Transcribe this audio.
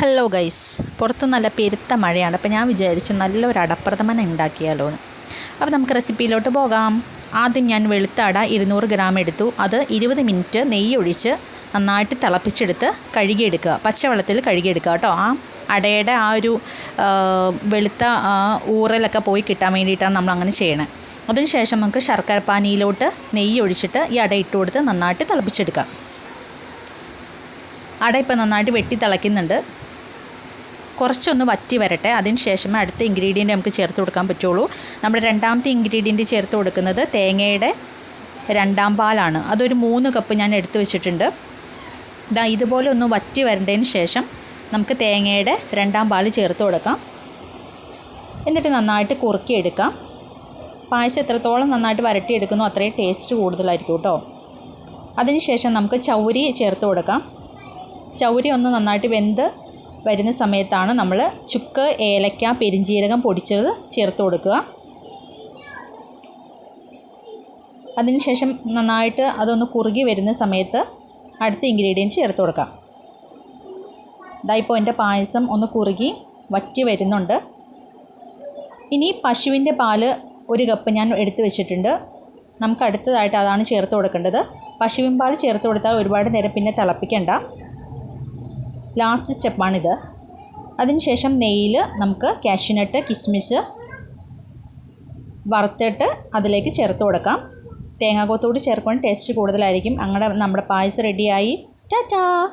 Hello guys പുറത്ത് നല്ല പെരുത്ത മഴയാണ്. അപ്പോൾ ഞാൻ വിചാരിച്ചു നല്ലൊരു അടപ്രഥമൻ ഉണ്ടാക്കിയാലോന്ന് അപ്പോൾ നമുക്ക് റെസിപ്പിയിലോട്ട് പോകാം. ആദ്യം ഞാൻ വെളുത്ത അട ഇരുന്നൂറ് ഗ്രാം എടുത്തു. അത് ഇരുപത് മിനിറ്റ് നെയ്യ് ഒഴിച്ച് നന്നായിട്ട് തിളപ്പിച്ചെടുത്ത് കഴുകിയെടുക്കുക. പച്ചവെള്ളത്തിൽ കഴുകിയെടുക്കുക കേട്ടോ. ആ അടയുടെ ആ ഒരു വെളുത്ത ഊറലൊക്കെ പോയി കിട്ടാൻ വേണ്ടിയിട്ടാണ് നമ്മൾ അങ്ങനെ ചെയ്യണത് അതിനുശേഷം നമുക്ക് ശർക്കര പാനിയിലോട്ട് നെയ്യ് ഒഴിച്ചിട്ട് ഈ അട ഇട്ട് കൊടുത്ത് നന്നായിട്ട് തിളപ്പിച്ചെടുക്കാം. അട ഇപ്പം നന്നായിട്ട് വെട്ടി തിളയ്ക്കുന്നുണ്ട്. കുറച്ചൊന്ന് വറ്റി വരട്ടെ. അതിന് ശേഷമേ അടുത്ത ഇൻഗ്രീഡിയന്റ് നമുക്ക് ചേർത്ത് കൊടുക്കാൻ പറ്റുള്ളൂ. നമ്മുടെ രണ്ടാമത്തെ ഇൻഗ്രീഡിയന്റ് ചേർത്ത് കൊടുക്കുന്നത് തേങ്ങയുടെ രണ്ടാം പാലാണ്. അതൊരു മൂന്ന് കപ്പ് ഞാൻ എടുത്തു വെച്ചിട്ടുണ്ട്. ഇതാ ഇതുപോലെ ഒന്ന് വറ്റി വരേണ്ടതിന് ശേഷം നമുക്ക് തേങ്ങയുടെ രണ്ടാം പാൽ ചേർത്ത് കൊടുക്കാം. എന്നിട്ട് നന്നായിട്ട് കുറുക്കിയെടുക്കാം. പായസം എത്രത്തോളം നന്നായിട്ട് വരട്ടിയെടുക്കുന്നു അത്രയും ടേസ്റ്റ് കൂടുതലായിരിക്കും കേട്ടോ. അതിനുശേഷം നമുക്ക് ചൗരി ചേർത്ത് കൊടുക്കാം. ചൗരി ഒന്ന് നന്നായിട്ട് വെന്ത് വരുന്ന സമയത്താണ് നമ്മൾ ചുക്ക് ഏലക്ക പെരിഞ്ജീരകം പൊടിച്ചത് ചേർത്ത് കൊടുക്കുക. അതിനുശേഷം നന്നായിട്ട് അതൊന്ന് കുറുകി വരുന്ന സമയത്ത് അടുത്ത ഇൻഗ്രീഡിയൻസ് ചേർത്ത് കൊടുക്കാം. ഇതാ ഇപ്പോൾ എന്റെ പായസം ഒന്ന് കുറുകി വറ്റി വരുന്നുണ്ട്. ഇനി പശുവിന്റെ പാൽ ഒരു കപ്പ് ഞാൻ എടുത്തു വെച്ചിട്ടുണ്ട്. നമുക്ക് അടുത്തതായിട്ട് അതാണ് ചേർത്ത് കൊടുക്കേണ്ടത്. പശുവിൻ പാൽ ചേർത്ത് കൊടുത്താൽ ഒരുപാട് നേരം പിന്നെ തിളപ്പിക്കണ്ട. ലാസ്റ്റ് സ്റ്റെപ്പാണിത് അതിനുശേഷം നെയ്യിൽ നമുക്ക് കാഷ്യൂനട്ട് കിസ്മിസ് വറുത്തിട്ട് അതിലേക്ക് ചേർത്ത് കൊടുക്കാം. തേങ്ങാക്കോത്തോട് ചേർക്കുമ്പോൾ ടേസ്റ്റ് കൂടുതലായിരിക്കും. അങ്ങനെ നമ്മുടെ പായസം റെഡിയായി ടാറ്റാ